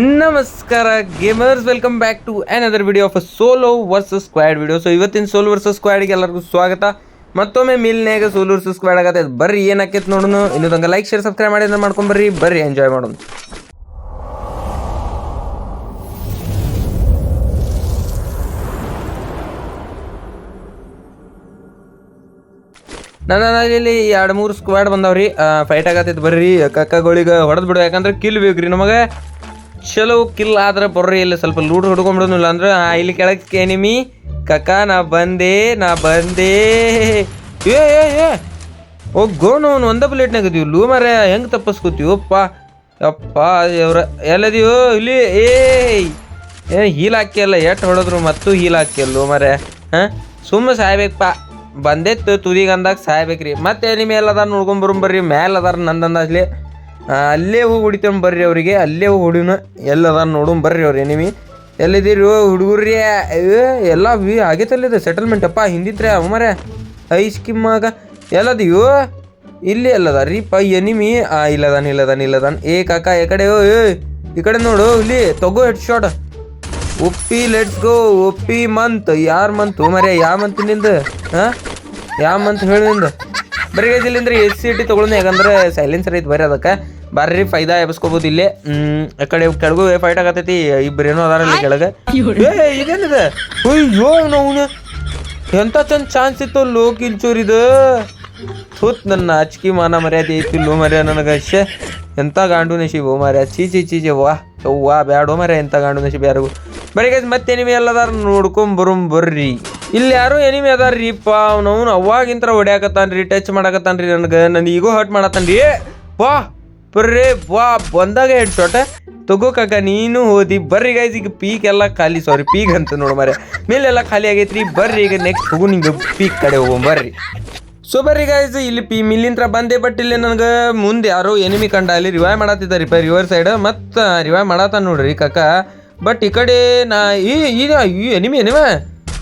ನಮಸ್ಕಾರ gamers welcome back to another video of solo versus squad video so ಇವತ್ತಿನ solo versus ಸ್ಕ್ವಾಡ್ಗೆ ಎಲ್ಲರಿಗೂ ಸ್ವಾಗತ. ಮತ್ತೊಮ್ಮೆ ಮಿಲ್ನ್ಯಾಗ ಸೋಲೋ ವರ್ಸಸ್ ಸ್ಕ್ವಾಡ್ ಆಗತ್ತೆ. ಬರ್ರಿ ಏನಾಕೈತೆ ನೋಡೋಣ ಇನ್ನು ತಂಗ ಲೈಕ್ ಶೇರ್ ಸಬ್ಸ್ಕ್ರೈಬ್ ಮಾಡಿ ಮಾಡ್ಕೊಂಡ್ ಬರ್ರಿ ಎಂಜಾಯ್ ಮಾಡೋಣ. ನನ್ನ ಇಲ್ಲಿ ಎರಡು ಮೂರು ಸ್ಕ್ವಾಡ್ ಬಂದಾವ್ರಿ. ಫೈಟ್ ಆಗತ್ತೈತೆ ಬರ್ರಿ. ಕಕ್ಕಗಳಿಗೆ ಹೊಡೆದ್ ಬಿಡು ಯಾಕಂದ್ರೆ ಕಿಲ್ ಬೇಕ್ರಿ ನಮಗೆ. ಚಲೋ ಕಿಲ್ ಆದ್ರೆ ಬರ್ರಿ, ಇಲ್ಲಿ ಸ್ವಲ್ಪ ಲೂಡ್ ಹೊಡ್ಕೊಂಡ್ಬಿಡೋನಿಲ್ಲ ಅಂದ್ರೆ ಇಲ್ಲಿ ಕೆಳಕ್ಕೆ ಎನಿಮಿ ಕಕ್ಕ ನಾ ಬಂದೆ ನಾ ಬಂದೆ. ಏ ಏ ಏ. ಓ, ಗೋಣು, ಅವ್ನು ಒಂದ ಪ್ಲೇಟ್ನಾಗ ಇದೀವಿ. ಲೂ ಮರ ಹೆಂಗೆ ತಪ್ಪಿಸ್ಕೊತೀವಪ್ಪ ಅಪ್ಪ ಇವ್ರ ಎಲ್ಲದೀವೋ? ಇಲ್ಲಿ, ಏಯ್. ಏ ಹೀಲ್ ಹಾಕಿಯಲ್ಲ, ಎಟ್ ಹೊಡೆದ್ರು ಮತ್ತು ಹೀಲ್ ಲೂ ಮರ ಹಾಂ? ಸುಮ್ಮನೆ ಸಾಯ್ಬೇಕಪ್ಪ ಬಂದೆತ್ತು ತುದಿಗಂದಾಗ ಸಾಯ್ಬೇಕ್ರಿ. ಮತ್ತೆ ಎನಿಮಿ ಎಲ್ಲ ಅದಾರ ನೋಡ್ಕೊಂಬರು ಬರ್ರಿ, ಮ್ಯಾಲ ಅದಾರ ನಂದಂದಾಜ್ಲಿ ಅಲ್ಲೇ ಹೋಗಿ ಹೊಡಿತೇನೆ ಬರ್ರಿ ಅವರಿಗೆ. ಅಲ್ಲೇ ಹೋಗಿ ಹೊಡಿನ ಎಲ್ಲದ ನೋಡೋಣ ಬರ್ರಿ ಅವ್ರು ಎನಿಮಿ ಎಲ್ಲಿದ್ದೀರಿ ಹುಡುಗರ್ರಿ ಎಲ್ಲ ವಿ ಆಗೈತಲ್ಲಿದೆ ಸೆಟಲ್ಮೆಂಟ್ ಅಪ್ಪ ಹಿಂದಿತ್ರಿ ಅವಮರೆ ಐ ಆಗ ಎಲ್ಲದಿಯೋ ಇಲ್ಲಿ ಎಲ್ಲದ ರೀ ಪ ಎನಿಮಿ ಆ, ಇಲ್ಲದಾನ ಇಲ್ಲದಾನ ಇಲ್ಲದಾನ. ಏ ಕಾಕ, ಈ ಕಡೆ, ಓ ಈ ಕಡೆ ನೋಡು, ಇಲ್ಲಿ ತಗೋ ಹೆಡ್ ಶಾಟ್ ಒಪ್ಪಿ ಲೆಟ್ಸ್ ಗೋ ಒಪ್ಪಿ ಮಂತ್. ಯಾರು ಮಂತ್? ಮರೆ ಯಾವ ಮಂತ್ನಿಂದ? ಹಾ? ಯಾವ ಮಂತ್ ಹೇಳಿ ನಿಂದ? ಬರೀ ಗೈಸ್ ಇಲ್ಲಿಂದ್ರೆ ಎಸ್ ಸಿ ಟಿ ತೊಗೊಳೋಣ ಯಾಕಂದ್ರೆ ಸೈಲೆನ್ಸರ್ ಐತಿ ಬರೀ ಅದಕ್ಕೆ. ಬರ್ರಿ ಫೈದಾ ಎಬ್ಸ್ಕೋಬಹುದು ಇಲ್ಲಿ. ಹ್ಮ್ ಆ ಕಡೆ ಕೆಳಗು ಫೈಟ್ ಆಗತೈತಿ ಇಬ್ಬರೇನೋ ಅದಾರ ಇಲ್ಲಿ ಕೆಳಗೆ. ಇದೇನಿದೆ? ಅಯ್ಯೋ ನಾವು ಎಂತ ಚಂದ ಚಾನ್ಸ್ ಇತ್ತು ಲೋ ಇದು. ಥೂತ್ ನನ್ನ ಅಚ್ಕಿ ಮಾನ ಮರ್ಯಾದೆ ಐತಿ ಲೋ ಮರ್ಯ ನನಗೆ ಶೇ ಎಂತ ಗಾಂಡು ನಶೀಬು ಮರ್ಯ. ಚೀ ಚೀ ಚಿ ವಾ ವಾ ಬ್ಯಾಡೋ ಮರ್ಯ ಎಂತ ಗಾಂಡು ನಶೀಬ್ ಯಾರಿಗೂ. ಬರೀ ಗೈಸ್ ಮತ್ತೆ ನಿಮಗೆ ಎಲ್ಲದಾರ ನೋಡ್ಕೊಂಡ್ ಬರುಮ್ ಬರ್ರಿ. ಇಲ್ಲಿ ಯಾರು ಎನಿಮಿ ಅದಾರ್ರಿಪ್ಪ ಅವ್ನವ್ನು ಅವಾಗಿಂತರ ಹೊಡ್ಯಾಕತ್ತಾನ್ರಿ ಟಚ್ ಮಾಡಾಕತ್ತಾನ್ರಿ ನನಗೆ ನನ್ನ ಈಗೋ ಹರ್ಟ್ ಮಾಡತ್ತಾನ್ರಿ ಏ, ವಾ ಬರ್ರಿ ಬಾ ಬಂದಾಗ ಹೆಡ್ ಶಾಟ್ ತಗೋ ಕಾಕ ನೀನು ಹೋದಿ ಬರ್ರಿ ಗೈಸ್ ಈಗ ಪೀಕ್ ಎಲ್ಲ ಖಾಲಿ ಸಾರಿ ಪೀಕ್ ಅಂತ ನೋಡು ಮರೆ ಮೇಲೆಲ್ಲ ಖಾಲಿ ಆಗೈತ್ರಿ ಬರ್ರಿ ಈಗ ನೆಕ್ಸ್ಟ್ ಹೋಗು ನಿಂಗೆ ಪೀಕ್ ಕಡೆ ಹೋಗೋಣ ಬರ್ರಿ. ಸೊ ಬರ್ರಿ ಗೈಸ್ ಇಲ್ಲಿ ಪಿ ಮಿಲ್ಲಿಂತ್ರ ಬಂದೆ ಬಟ್ ಇಲ್ಲಿ ನನಗೆ ಮುಂದೆ ಯಾರೋ ಎನಿಮಿ ಕಂಡ ಅಲ್ಲಿ ರಿವೈವ್ ಮಾಡತ್ತಿದ್ದಾರಿಪ್ಪ ರಿವರ್ ಸೈಡ್ ಮತ್ತು ರಿವೈವ್ ಮಾಡತ್ತ ನೋಡ್ರಿ ಕಾಕ. ಬಟ್ ಈ ಕಡೆ ನಾ ಈ ಎನಿಮಿ ಎನಿಮ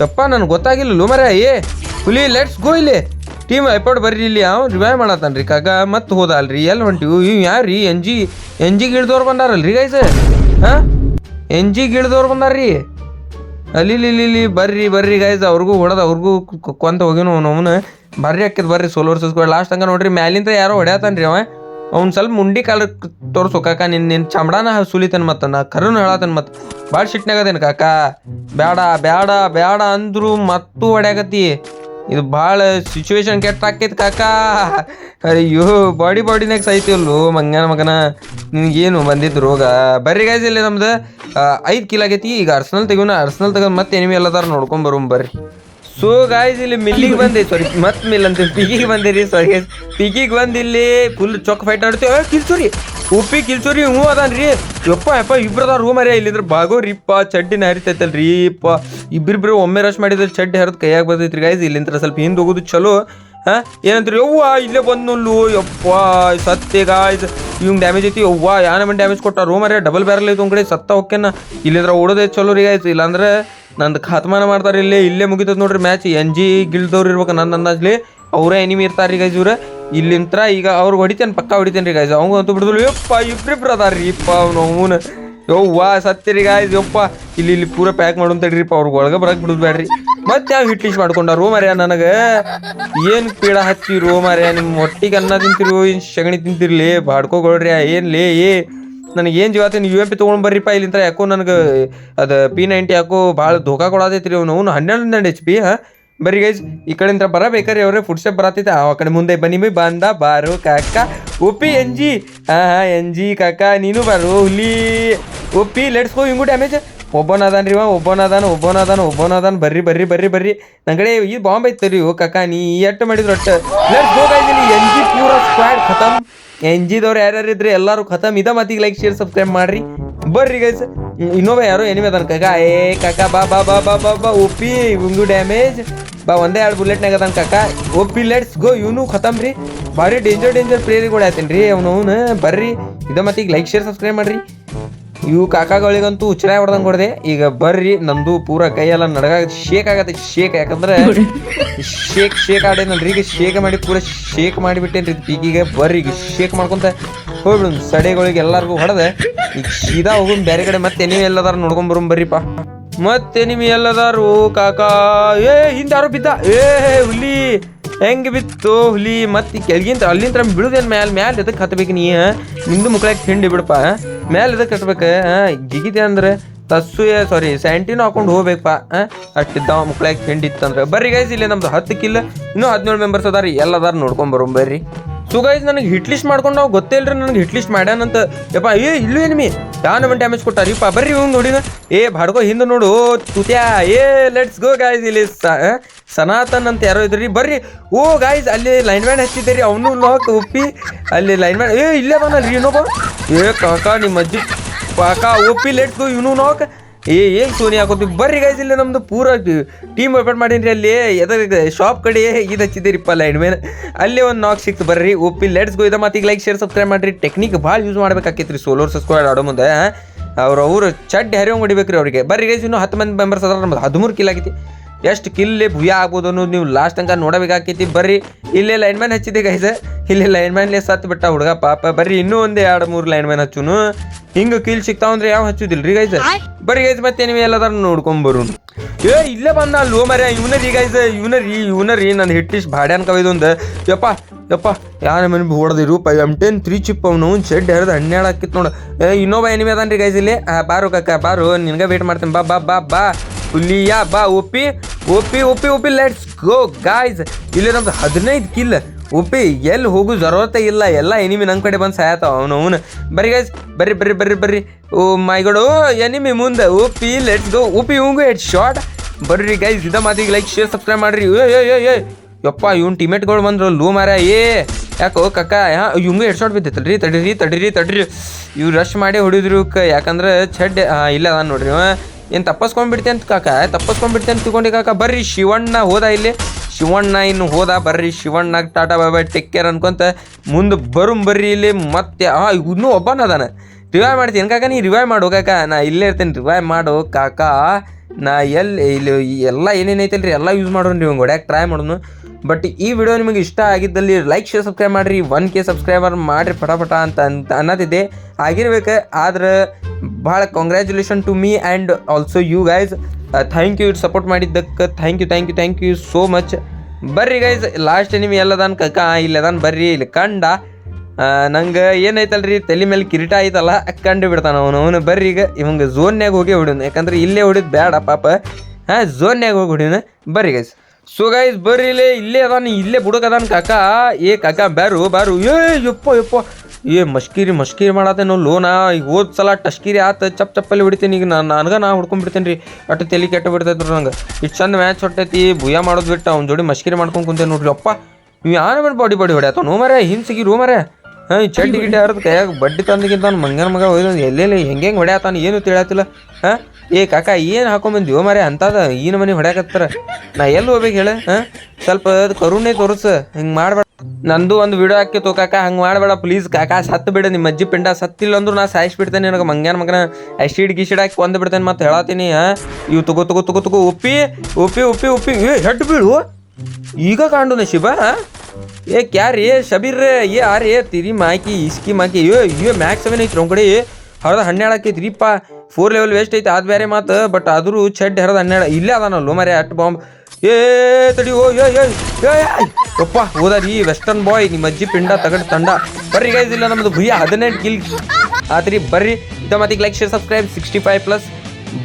ಯಪ್ಪ, ನನಗೆ ಗೊತ್ತಾಗಿಲ್ಲ ಮರ ಏ ಹುಲಿ ಲೆಟ್ಸ್ ಗೋ ಇಲ್ಲಿ. ಟೀಮ್ ಐಪಾಡ್ ಬರ್ರಿ ಇಲ್ಲಿ ರಿವೈ ರಿವೈವ್ ಮಾಡತ್ತಾನ್ರಿ ಕಾಗ ಮತ್ತೆ ಹೋದಲ್ರಿ ಎಲ್ಲಿ ಹೊಂಟಿವು ಇವ್ ರೀ ಎನ್ ಜಿ ಎನ್ ಜಿ ಗಿಳ್ದವ್ರು ಬಂದಾರಲ್ರಿ ಗೈಸ್ ಹಾಂ? ಎನ್ ಜಿ ಗಿಳ್ದವ್ರು ಬಂದಾರ್ರಿ. ಅಲ್ಲಿ, ಇಲ್ಲಿ ಇಲ್ಲಿ ಬರ್ರಿ ಬರ್ರಿ ಗೈಸ್ ಅವ್ರಿಗೂ ಹೊಡೆದ, ಅವ್ರಿಗೂ ಕೊಂತ ಹೋಗಿನ ಅವನು ಬರ್ರಿ ಹಾಕಿದ್ ಬರ್ರಿ ಸೋಲೋರ್ಸಸ್ಗಳು ಲಾಸ್ಟ್ ಹಂಗ ನೋಡ್ರಿ, ಮ್ಯಾಲಿಂದ ಯಾರೋ ಹೊಡ್ಯಾತಾನ್ರಿ ಅವ. ಅವ್ನು ಸ್ವಲ್ಪ ಮುಂಡಿ ಕಾಲ ತೋರ್ಸು ಕಾಕ ನಿನ್ನ ನಿನ್ನ ಚಮಡಾನ ಸುಲಿತನ್ ಮತ್ತ ನಾ ಕರುನ ಹೇಳತನ್ ಮತ್ತ ಭಾಳ ಸಿಟ್ನಾಗದೇನ ಕಾಕ? ಬ್ಯಾಡ ಬ್ಯಾಡ ಬ್ಯಾಡ ಅಂದ್ರು ಮತ್ತೂ ಹೊಡ್ಯಾಗತಿ ಇದು ಭಾಳ ಸಿಚುವೇಶನ್ ಕೆಟ್ಟ ಆಕೈತಿ ಕಾಕ. ಅಯ್ಯೋ ಬಾಡಿ ಬಾಡಿನಾಗ ಸಾಯ್ತೀವಲ್ಲು ಮಂಗನ ಮಗನ. ನಿನಗೇನು ಬಂದಿದ್ದು ರೋಗ? ಬರ್ರಿ ಗೈಸ್ ಇಲ್ಲಿ ನಮ್ದು ಐದು ಕಿಲ್ ಆಗೈತಿ. ಈಗ ಅರ್ಸನಲ್ ತೆಗೋಣ ಅರ್ಸನಲ್ ತೆಗೆದು ಮತ್ತೆ ಎನಿಮಿ ಎಲ್ಲದಾರ ನೋಡ್ಕೊಂಡ್ ಬರೋಮ್ ಬರ್ರಿ. ಸೊ ಗಾಯ್ಸ್ ಇಲ್ಲಿ ಮಿಲ್ಲಿಗೆ ಬಂದೆ. ಸಾರಿ ಮತ್ ಮಿಲ್ ಅಂತ ಪಿಗಿಗೆ ಬಂದಿರಿ ಸಾರಿ ಪಿಗಿಗೆ ಬಂದ ಇಲ್ಲಿ ಫುಲ್ ಚೊಕ್ ಫೈಟ್ ಆಡ್ತೀವಿ. ಕಿಲ್ಸೂರಿ ಉಪ್ಪಿ ಕಿಲ್ಸೂರಿ ಹ್ಞೂ ಅದಾನ್ರಿ. ಯಪ್ಪ ಯಪ್ಪ ಇಬ್ರದ ರೂಮ್ ಅರೇ, ಇಲ್ಲಿಂದ್ರ ಬಾಗೋರಿಪ್ಪ ಚಡ್ಡಿನ ಹರಿತೈತಲ್ರಿ ಯಪ್ಪ ಇಬ್ರಿಬ್ರು ಒಮ್ಮೆ ರಶ್ ಮಾಡಿದ್ರೆ ಚಡ್ಡಿ ಹರಿದ್ ಕೈಯಾಗ ಬರ್ತೈತ್ರಿ ಗಾಯ್ಸ್ ಇಲ್ಲಿಂದ್ರ ಸ್ವಲ್ಪ ಹಿಂದೆ ಹೋಗೋದು ಚಲೋ. ಹಾ, ಏನಂತ್ರಿ? ಯವ್ವ, ಇಲ್ಲೇ ಬಂದ್ನಲ್ಲು. ಯಪ್ಪ, ಸತ್ಯ ಗಾಯ್ಸ್ ಇವ್ ಡ್ಯಾಮೇಜ್ ಐತಿ. ಯವ್ವ ಯಾನ ಡ್ಯಾಮೇಜ್ ಕೊಟ್ಟ? ರೂಮ್ ರೂಮರೇ ಡಬಲ್ ಬ್ಯಾರಲ್ ಐತಿ ಒಂದ್ ಕಡೆ, ಸತ್ತ ಹೋಗ್ಯಾನ ಇಲ್ಲಿಂದ್ರ ಓಡೋದೇ ಚಲೋ ರೀ ಗಾಯ್ಸ್ ಇಲ್ಲಾಂದ್ರೆ ನಂದು ಖಾತ್ಮಾನ ಮಾಡ್ತಾರೆ ಇಲ್ಲೇ ಇಲ್ಲೇ ಮುಗಿತದ ನೋಡ್ರಿ ಮ್ಯಾಚ್ ಎನ್ ಜಿ ಗಿಲ್ದವ್ರು ಇರ್ಬೇಕು ನನ್ನ ಅಂದಾಜ್ಲಿ. ಅವರೇ ಎನಿಮಿ ಇರ್ತಾರ್ರಿ ಗೈಸ್ ಇವ್ರ. ಇಲ್ಲಿಂತ್ರ ಈಗ ಅವ್ರು ಹೊಡಿತೇನೆ, ಪಕ್ಕ ಹೊಡಿತೇನೆ ರೀ ಗೈಸ್ ಅವಂಗ ಅಂತೂ ಬಿಡುದಿಲ್ಲ. ಯಪ್ಪ, ಇಬ್ರಿಬ್ರು ಅದಾರ್ರಿ. ಇಪ್ಪ ಅವ್ನು ಯವ್ವ ಸತ್ತಿರಿ ಗಾಯ್ಸ್ ಯಪ್ಪ. ಇಲ್ಲಿ ಇಲ್ಲಿ ಪೂರ ಪ್ಯಾಕ್ ಮಾಡೋನ್ ತಡ್ರಿಪ್ಪ ಅವ್ರಿಗೆ ಒಳಗೆ ಬರಕ್ಕೆ ಬಿಡುದು ಬೇಡ್ರಿ ಮತ್ತೆ ಯಾವ ಹಿಟ್ ಲಿಸ್ಟ್ ಮಾಡ್ಕೊಂಡ ರೋ ಮರ್ಯ ನನಗೆ? ಏನು ಪೀಡ ಹಚ್ಚಿರೋ ಮಾರ್ಯ ನಿಮ್ಮ ಹೊಟ್ಟಿಗೆ ಅನ್ನ ತಿಂತಿರು ಏನು ಸಗಣಿ ತಿಂತಿರ್ಲಿ ಏನು ಲೇ ಏ. ನನಗೆ ಏನು ಜೀವಾತ ನೀವು ಯು ಎಂ ಪಿ ತೊಗೊಂಡು ಬರ್ರಿಪ್ಪ ಇಲ್ಲಿಂದ ಯಾಕೋ ನನಗೆ ಅದು ಪಿ ನೈಂಟಿ ಯಾಕೋ ಭಾಳ ಧೋಕಾ ಕೊಡತೈತ್ರಿ ಅವನು. ಅವನು ಹನ್ನೆರಡು ಹನ್ನೆರಡು ಎಚ್ ಪಿ ಬರ್ರಿ ಗೈಸ್ ಈ ಕಡೆಯಿಂದ ಬರಬೇಕಾರೆ ಅವರೇ ಫುಡ್ ಸ್ಟೆಪ್ ಬರತೈತೆ. ಆ ಕಡೆ ಮುಂದೆ ಬನ್ನಿ ಬಿ ಬಂದ ಬಾರು ಕಾಕ. ಉಪ್ಪಿ ಎನ್ ಜಿ ಹಾಂ ಹಾಂ ಎನ್ ಜಿ ಕಾಕ, ನೀನು ಬಾರು, ಹುಲಿ. ಉಪ್ಪಿ ಲೆಟ್ಸ್ ಗೋ ಹಿಂಗೂ ಡ್ಯಾಮೇಜ್ ಒಬ್ಬನ ಅದಾನ ರೀ ಒಬ್ಬನ ಅದಾನ ಒಬ್ಬನ ಅದಾನ ಬರ್ರಿ ಬರ್ರಿ ಬರ್ರಿ ಬರ್ರಿ. ನನ್ನ ಕಡೆ ಈ ಬಾಂಬ್ ಐತೆ ರೀ ಓ ಕಾಕ, ನೀ ಎಟ್ಟು ಮಾಡಿದ್ರು ಒಟ್ಟು ಲೆಟ್ಸ್ ಗೋ ಗೈಸ್ ಇಲ್ಲಿ ಎನ್ ಜಿ ಪೂರ ಸ್ಕ್ವಾಡ್ ಖತಮ್. ಎನ್ ಜಿದವ್ರು ಯಾರ್ಯಾರು ಇದ್ರೆ ಎಲ್ಲರೂ ಖತಮ್. ಇದ ಮತ್ತಿಗೆ ಲೈಕ್ ಶೇರ್ ಸಬ್ಸ್ಕ್ರೈಬ್ ಮಾಡ್ರಿ. ಬರ್ರಿ ಗೈಸ್ ಇನ್ನೊಬ್ಬ ಯಾರೋ ಎನಿಮೆ ಅದನ್ ಕಾಕಾ. ಏ ಕಾಕಾ, ಬಾ ಬಾ ಬಾ ಬಾ ಬಾ ಬಾ, ಒಪ್ಪಿ ಒಂದು ಡ್ಯಾಮೇಜ್ ಬಾ, ಒಂದೇ ಎರಡು ಬುಲೆಟ್ನಾಗ ಅದನ್ ಕಾಕಾ. ಒಪ್ಪಿ ಲೆಟ್ಸ್ ಗೋ ಇವನು ಖತಮ್ ರೀ. ಭಾರಿ ಡೇಂಜರ್ ಡೇಂಜರ್ ಪ್ಲೇಯರ್ಗಳು ಆಯ್ತೇನೆ ರೀ ಅವ್ನು ಅವ್ನು ಬರ್ರಿ. ಇದ ಮತ್ತಿಗೆ ಲೈಕ್ ಶೇರ್ ಸಬ್ಸ್ಕ್ರೈಬ್ ಮಾಡ್ರಿ. ಇವು ಕಾಕಾಗಳಿಗಂತೂ ಉಚ್ಚರಾಯ ಹೊಡೆದಂಗೆ ಹೊಡೆದೆ. ಈಗ ಬರ್ರಿ ನಂದು ಪೂರ ಕೈಯೆಲ್ಲ ನಡಗ ಶೇಕ್ ಆಗತ್ತೆ ಶೇಕ್ ಯಾಕಂದ್ರೆ ಶೇಕ್ ಶೇಕ್ ಆಡೇನಲ್ರಿ? ಈಗ ಶೇಕ್ ಮಾಡಿ ಪೂರ ಶೇಕ್ ಮಾಡಿಬಿಟ್ಟೇನ್ರಿ. ಈಗೀಗ ಬರ್ರಿ ಈಗ ಶೇಕ್ ಮಾಡ್ಕೊಂತ ಹೋಗ್ಬಿಡು. ಸಡೆಗಳಿಗೆ ಎಲ್ಲರಿಗೂ ಹೊಡೆದೆ. ಈಗ ಸೀದಾ ಹೋಗುನ್ ಬೇರೆ ಕಡೆ. ಮತ್ತೆ ನೀವು ಎಲ್ಲದಾರ ನೋಡ್ಕೊಂಬರು ಬರ್ರಿಪ್ಪ. ಮತ್ತೆ ನಿಮ್ ಎಲ್ಲದಾರು ಕಾಕಾ. ಏ ಹಿಂದೆ ಯಾರು ಬಿದ್ದ. ಏ ಹುಲಿ. ಹೆಂಗ್ ಬಿತ್ತು? ಹುಲಿ, ಮತ್ತೆ ಕೆಳಗಿಂತ ಅಲ್ಲಿಂದ ಬಿಡುದೇನ್ ಮ್ಯಾಲ್? ಮ್ಯಾಲ್ ಎದಕ್ಕೆ ಹತ್ಬೇಕು ನೀ? ನಿಂದು ಮುಕ್ಳಾಗ ತಿಂಡಿ ಬಿಡಪ್ಪ ಮ್ಯಾಲ್ ಎದಕ್ಕೆ ಹತ್ಬೇಕು ಗಿಗಿದೆ ಅಂದ್ರೆ ತಸ್ಸು ಸಾರಿ ಸ್ಯಾಂಟಿನೂ ಹಾಕೊಂಡು ಹೋಗ್ಬೇಕಪ್ಪ ಅಷ್ಟಿದ್ದಾವ ಮುಕ್ಳಾಗ ತಿಂಡಿ ಇತ್ತಂದ್ರೆ. ಬರ್ರಿ ಗೈಸ್ ಇಲ್ಲಿ ನಮ್ದು ಹತ್ತು ಕಿಲ್ಲ ಇನ್ನೂ ಹದಿನೇಳು ಮೆಂಬರ್ಸ್ ಅದಾರ, ಎಲ್ಲದಾರು ನೋಡ್ಕೊಂಡ್ ಬರೋಣ ಬರ್ರಿ. ಸೊ ಗೈಸ್ ನನಗೆ ಹಿಟ್ ಲಿಸ್ಟ್ ಮಾಡ್ಕೊಂಡು ನಾವು ಗೊತ್ತೇ ಇಲ್ರಿ, ನನಗೆ ಹಿಟ್ ಲಿಸ್ಟ್ ಮಾಡ್ಯಾನಂತ ಯಪ್ಪ, ಏ, ಇಲ್ಲೂ ಏನಿಮಿ ಯಾವ ನಮ್ಮ ಡ್ಯಾಮೇಜ್ ಕೊಟ್ಟಾರಿಪ್ಪ ಬರ್ರಿ ಇವ್ ನೋಡಿನ. ಏ ಬಾಡ್ಕೋ ಹಿಂದೆ ನೋಡು, ತುತ್ಯಾ. ಏ ಲೆಟ್ಸ್ ಗೋ ಗಾಯ್ಸ್ ಇಲ್ಲಿ. ಸನಾತನ್ ಅಂತ ಯಾರೋ ಇದ್ರಿ, ಬರ್ರಿ. ಓ ಗಾಯ್ಸ್ ಅಲ್ಲಿ ಲೈನ್ ಮ್ಯಾನ್ ಹಚ್ಚಿದ್ದೀರಿ ಅವನು ಲಾಕ್ ಉಪ್ಪಿ, ಅಲ್ಲಿ ಲೈನ್ ಮ್ಯಾನ್ ಏ, ಇಲ್ಲೇ ಬಂದಲ್ರಿ ಇನ್ನೊಬ್ಬ. ಏ, ಕಾಕ ನಿಮ್ಮ ಅಜ್ಜಿ ಕಾಕ, ಉಪ್ಪಿ ಲೆಟ್ಸ್ ಗೋ ಇವನು ನಾಕ್ ಏ, ಏನು ಸೋನಿ ಹಾಕೋತೀವಿ ಬರ್ರಿ ಗೈಸ್ ಇಲ್ಲಿ ನಮ್ದು ಪೂರ ಟೀಮ್ ಓಪನ್ ಮಾಡೀನಿ ಅಲ್ಲಿ. ಎದ್ರ ಶಾಪ್ ಕಡೆ ಇದು ಹಚ್ಚಿದ್ದೀರಿಪ್ಪ ಲೈನ್ ಮೇಲೆ ಅಲ್ಲಿ ಒಂದು ನಾಕ್ ಸಿಕ್ತು ಬರ್ರಿ. ಒಪ್ಪಿ ಲೆಟ್ಸ್ ಗೋ ಇದ ಈಗ ಲೈಕ್ ಶೇರ್ ಸಬ್ಸ್ಕ್ರೈಬ್ ಮಾಡ್ರಿ. ಟೆಕ್ನಿಕ್ ಭಾಳ ಯೂಸ್ ಮಾಡ್ಬೇಕಾಕೈತ್ರಿ. ಸೋಲೋರ್ ಸಬ್ಸ್ಕ್ರೈಬ್ ಆಡೋ ಮುಂದೆ ಅವ್ರು ಅವರು ಚಡ್ ಹೆರಿ ಹೊಡಿಬೇಕ್ರಿ ಅವ್ರಿಗೆ. ಬರ್ರಿ ಗೈಸ್ ಇನ್ನು ಹತ್ತು ಮಂದಿ ಮೆಂಬರ್ಸ್ ಅದ್ರ. ನಮ್ದು ಹದಿಮೂರು ಕಿಲ್ ಆಗೈತಿ. ಎಷ್ಟು ಕಿಲ್ಲಿ ಭುಯ ಆಗ್ಬೋದು ಅನ್ನೋದು ನೀವು ಲಾಸ್ಟ್ ತನಕ ನೋಡಬೇಕಾಕೈತಿ. ಬರ್ರಿ. ಇಲ್ಲೇ ಲೈನ್ ಮ್ಯಾನ್ ಹಚ್ಚಿದೆ ಗೈಸ್ ಇಲ್ಲಿ ಲೈನ್ ಮ್ಯಾನ್ಲೇ ಸತ್ ಬಿಟ್ಟ ಹುಡುಗ ಪಾಪ. ಬರ್ರಿ ಇನ್ನೂ ಒಂದು ಎರಡು ಮೂರು ಲೈನ್ ಮ್ಯಾನ್ ಹಚ್ಚುನು. ಹಿಂಗ ಕೀಲ್ ಸಿಗ್ತಾವ ಅಂದ್ರೆ ಯಾವ ಹಚ್ಚುದಿಲ್ರಿ ಗೈಸ್ ಬರ್ರಿ ಗೈಸ್ ಮತ್ತೆ ನೀವು ಎಲ್ಲದಾರು ನೋಡ್ಕೊಂಬರು ಏ ಇಲ್ಲೇ ಬಂದ ಲೋ ಮರ್ಯ ಇವನರಿ ಗೈಸ್ ಇವನರಿ ಇವನರಿ ನನ್ನ ಹಿಟ್ಟಿಸ್ ಭಾಡ್ಯಾನ್ ಕವಿದೊಂದು ಯಪ್ಪ ಯಪ್ಪ ಯಾರ ಮನೆ ಹೊಡೆದಿರು ಪೈ ಎಂ ಟೆನ್ ತ್ರೀ ಚಿಪ್ ಅವನು ಶೆಡ್ ಎರಡು ಹನ್ನೆರಡು ಹಾಕಿತ್ತು ನೋಡು. ಏ ಇನ್ನೊಬ್ಬ ಎನಿಮಿ ಅದಾನ್ರಿ ಗೈಸ್ ಇಲ್ಲಿ. ಬಾರು ಕಕ್ಕ ಬಾರು ನಿನಗೆ ವೇಟ್ ಮಾಡ್ತೀನಿ ಬಾ ಬಾ ಬಾ ಬಾ. ಹುಲಿಯಾ ಬಾ ಒಪ್ಪಿ ಒಪ್ಪಿ ಒಪ್ಪಿ ಒಪ್ಪಿ ಲೆಟ್ಸ್ ಗೋ ಗಾಯ್ಸ್ ಇಲ್ಲಿ ನಮ್ದು ಹದಿನೈದು ಕಿಲ್ ಒಪ್ಪಿ ಎಲ್ಲಿ ಹೋಗು ಜರೂರತೆ ಇಲ್ಲ. ಎಲ್ಲ ಎನಿಮಿ ನನ್ನ ಕಡೆ ಬಂದು ಸಾಯತಾವ ಅವನು ಅವನು. ಬರ್ರಿ ಗೈಸ್ ಬರ್ರಿ ಬರ್ರಿ ಬರ್ರಿ ಬರ್ರಿ. ಓ ಮೈಗಡು ಎನಿಮಿ ಮುಂದೆ. ಉಪ್ಪಿ ಲೆಟ್ಸ್ ಗೋ ಉಪ್ಪಿ ಇವಂಗು ಎಟ್ ಶಾರ್ಟ್ ಬರ್ರಿ ಗೈಸ್ ಇದ ಮಾತಿಗೆ ಲೈಕ್ ಶೇರ್ ಸಬ್ಸ್ಕ್ರೈಬ್ ಮಾಡ್ರಿ. ಏ ಏ ಏ ಯಪ್ಪ, ಇವ್ನು ಟೀಮೇಟ್ಗಳು ಬಂದ್ರು ಲೂ ಮಾರ ಏ. ಯಾಕೋ ಕಕ್ಕ ಇವಂಗೂ ಹೆಡ್ ಶಾಟ್ ಬಿದ್ದೈತಲ್ರಿ. ತಡೀರಿ ತಡೀರಿ ತಡೀರಿ ಇವ್ರು ರಶ್ ಮಾಡಿ ಹೊಡಿದ್ರು ಯಾಕಂದ್ರೆ ಛಡ್ ಇಲ್ಲ ನೋಡ್ರಿ ಏನು ತಪ್ಪಸ್ಕೊಂಡ್ಬಿಡ್ತೆ ಅಂತ ಕಾಕ ತಪ್ಪಸ್ಕೊಂಡ್ಬಿಡ್ತೆ ಅಂತ ತಿಳ್ಕೊಂಡು ಕಾಕ ಬರ್ರಿ ಶಿವಣ್ಣ ಹೋದ ಇಲ್ಲಿ. ಶಿವಣ್ಣ ಇನ್ನು ಹೋದ ಬರ್ರಿ Shivanna tata bye bye take care ಅನ್ಕೊಂತ ಮುಂದೆ ಬರುಂ ಬರ್ರಿ ಇಲ್ಲಿ, ಮತ್ತೆ ಆ ಇನ್ನೂ ಒಬ್ಬನದಾನ. ರಿವೈವ್ ಮಾಡ್ತೀನಿ ಕಾಕ ನೀ? ರಿವೈವ್ ಮಾಡು, ಕಾಕ. ನಾ ಇಲ್ಲೇ ಇರ್ತೇನೆ ರಿವೈವ್ ಮಾಡು, ಕಾಕ. ನಾ ಎಲ್ಲಿ ಇಲ್ಲಿ ಎಲ್ಲ ಎಲ್ಲ ರೀ ಎಲ್ಲ ಯೂಸ್ ಮಾಡೋಣ ನೀವು ಹೊಡ್ಯಾಕೆ ಟ್ರೈ ಮಾಡೋಣ ಬಟ್ ಈ ವಿಡಿಯೋ ನಿಮಗೆ ಇಷ್ಟ ಆಗಿದ್ದಲ್ಲಿ ಲೈಕ್ ಶೇರ್ ಸಬ್ಸ್ಕ್ರೈಬ್ ಮಾಡಿರಿ. ಒನ್ ಕೆ ಸಬ್ಸ್ಕ್ರೈಬರ್ ಮಾಡಿರಿ ಪಟಾಪಟ ಅಂತ ಅಂತ ಅನ್ನೋದಿದೆ. ಆಗಿರ್ಬೇಕು. ಆದ್ರೆ ಭಾಳ congratulation to me and also you guys thank you support ಮಾಡಿದ್ದಕ್ಕೆ thank you thank you thank you so much ಬರ್ರಿ ಗೈಸ್ ಲಾಸ್ಟ್ ನಿಮಗೆ ಎಲ್ಲದಾನ ಕಕ್ಕ ಇಲ್ಲದಾನ ಬರ್ರಿ, ಇಲ್ಲಿ ಕಂಡ. ನಂಗೆ ಏನೈತಲ್ರಿ ತಲೆ ಮೇಲೆ ಕಿರೀಟ ಐತಲ್ಲ ಕಂಡು ಬಿಡ್ತಾನ ಅವನು. ಅವನು ಬರ್ರಿ ಈಗ, ಇವಂಗೆ ಝೋನ್ಯಾಗ ಹೋಗಿ ಹೊಡಿಯೋನು ಯಾಕಂದ್ರೆ ಇಲ್ಲೇ ಹೊಡಿದ್ ಬೇಡ ಪಾಪ. ಹಾಂ, ಝೋನ್ಯಾಗ ಹೋಗಿ ಹೊಡಿಯೋನು ಬರ್ರಿ ಗೈಸ್ ಸೊ ಗೈಸ್ ಬರ್ರಿ ಇಲ್ಲೇ ಇಲ್ಲೇ ಅದಾನ, ಇಲ್ಲೇ ಬುಡಕದಾನ ಕಾಕ. ಏ ಕಾಕ ಬ್ಯಾರು ಬಾರು. ಏ, ಯಪ್ಪ ಯಪ್ಪ. ಏ ಮಷ್ಕಿರಿ ಮಷ್ಕಿರಿ ಮಾಡತ್ತೇನೋ ಲೋನ. ಈಗ ಹೋದ್ ಸಲ ಟಸ್ಕೀರಿ ಆತ, ಚಪ್ ಚಪ್ಪಲ್ಲಿ ಹೊಡಿತೀನಿ. ಈಗ ನಾನು ನನಗೆ ನಾ ಹೊಡ್ಕೊಂಡ್ಬಿಡ್ತೇನೆ ರೀ ಅಟ್ಟು ತಲೆ ಕೆಟ್ಟ ಬಿಡ್ತೈತ್ರಿ ನಂಗೆ. ಇಷ್ಟು ಚಂದ ಮ್ಯಾಚ್ ಹೊಟ್ಟೈತಿ, ಭುಯ ಮಾಡೋದು ಬಿಟ್ಟು. ಅವ್ನ ಜೋಡಿ ಮಷ್ಕಿರಿ ಮಾಡ್ಕೊಂಡು ಕುಂತೇನೆ ನೋಡ್ರಿ. ಅಪ್ಪ ನೀವು ಯಾರ ಮೇಲೆ ಬಾಡಿ ಬಾಡಿ ಹೊಡ್ಯಾತ? ಹಿಂಸಿಗಿ ರೂ ಮರ ಹಾಂ ಚಡ್ಡಿ ಗಿಡ್ಡಿ ಹರಿದು ಕೈಯಾಗ ಬಡ್ಡಿ ತಂದಕ್ಕಿಂತ ಅವ್ನು ಮಂಗನ ಮಗ ಹೋಯ್ದು ಎಲ್ಲೆಲ್ಲಿ ಹೆಂಗೆ ಹೆಂಗೆ ಹೊಡ್ಯಾತಾನ ಏನು ತಿಳಿಯತ್ತಿಲ್ಲ. ಹಾಂ, ಏ ಕಾಕ, ಏನು ಹಾಕೊಂಬಂದಿವ ಮರೆ ಅಂತದ ಈ ಮನೆ ಹೊಡ್ಯಾಕತ್ತಾರ. ನಾ ಎಲ್ಲಿ ಹೋಗ್ಬೇಕು ಹೇಳ, ಹಾಂ? ಸ್ವಲ್ಪ ಅದು ಕರುಣೆ ತೋರಿಸ, ಹಿಂಗೆ ಮಾಡಬೇಡ. ನಂದು ಒಂದು ವಿಡಿಯೋ ಹಾಕಿತ್ತು ಕಾಕ, ಹಂಗೆ ಮಾಡಬೇಡ ಪ್ಲೀಸ್ ಕಾಕ ಸತ್ತು ಬಿಡ ನಿಮ್ಮ ಅಜ್ಜಿ ಪಿಂಡ ಸತ್ತಿಲ್ಲ ಅಂದ್ರೂ ನಾ ಸಾಯಿಸ್ಬಿಡ್ತೇನೆ ನನಗೆ. ಮಂಗ್ಯಾನ ಮಗನ ಅಶಿಡ್ ಗಿಶಿಡ್ ಹಾಕಿ ಕೊಂದು ಬಿಡ್ತೇನೆ ಮತ್ತೆ ಹೇಳತ್ತೀನಿ ಇವು ತಗೋ ತಗೋ ತಗೋ ತಗೋ, ಉಪ್ಪಿ ಉಪ್ಪಿ ಉಪ್ಪಿ ಉಪ್ಪಿ, ಏ, ಹೆಡ್ ಬೀಳು. ಈಗ ಕಾಂಡು ಶಿವ? ಏ ಕ್ಯಾ ರೇ ಶಬೀರ್ ರೇ ಏ ಆ ರೇ ತಿರಿ ಮಾಕಿ, ಇಸ್ಕಿ ಮಾಕಿ ಏ ಅಯ್ಯೋ ಮ್ಯಾಕ್ಸ್ ಅವೇನ ಐತಿ ಕಡೆ ಹರದ ಹನ್ನೆರಡು ಆಕೈತಿ ರೀಪ್ಪ ಫೋರ್ ಲೆವೆಲ್ ವೇಸ್ಟ್ ಐತಿ ಅದು ಬೇರೆ ಮಾತು ಬಟ್ ಆದರೂ ಚೆಡ್ ಹರದ ಹನ್ನೆರಡು, ಇಲ್ಲೇ ಅದಾನಲ್ಲೋ ಮರೆ ಅಟ್ ಬಾಂಬ್ ಏ, ತಡಿ ಓ ಯೋ ಯೋ ಏ ಅಪ್ಪ ಹೋದಾರಿ ವೆಸ್ಟರ್ನ್ ಬಾಯ್ ನಿಮ್ಮ ಅಜ್ಜಿ ಪಿಂಡ ತಗಡ್ ತಂಡ. ಬರ್ರಿ ಗೈಸ್ ಇಲ್ಲ ನಮ್ದು ಭುಯ್ಯ ಹದಿನೆಂಟು ಕಿಲ್ ಆತ್ರಿ, ಬರ್ರಿ. ಇದ ಮಾತಿಗೆ like share subscribe sixty five plus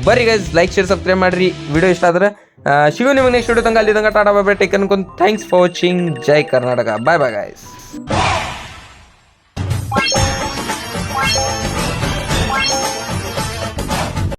ಬರ್ರಿ ಗೈಸ್ ಲೈಕ್ ಶೇರ್ ಸಬ್ಸ್ಕ್ರೈಬ್ ಮಾಡ್ರಿ. ವಿಡಿಯೋ ಇಷ್ಟ ಆದ್ರೆ ಶಿವ ನಿಮಗೆ ನೆಕ್ಸ್ಟ್ ವಿಡಿಯೋ ತಂಗ ಅಲ್ಲಿ ತಂಗ ಟಾಟಾ ಬಾಬೆ ಟೇಕನ್ ಅನ್ಕೊಂಡು ಥ್ಯಾಂಕ್ಸ್ ಫಾರ್ ವಾಚಿಂಗ್ ಜೈ ಕರ್ನಾಟಕ. Bye bye guys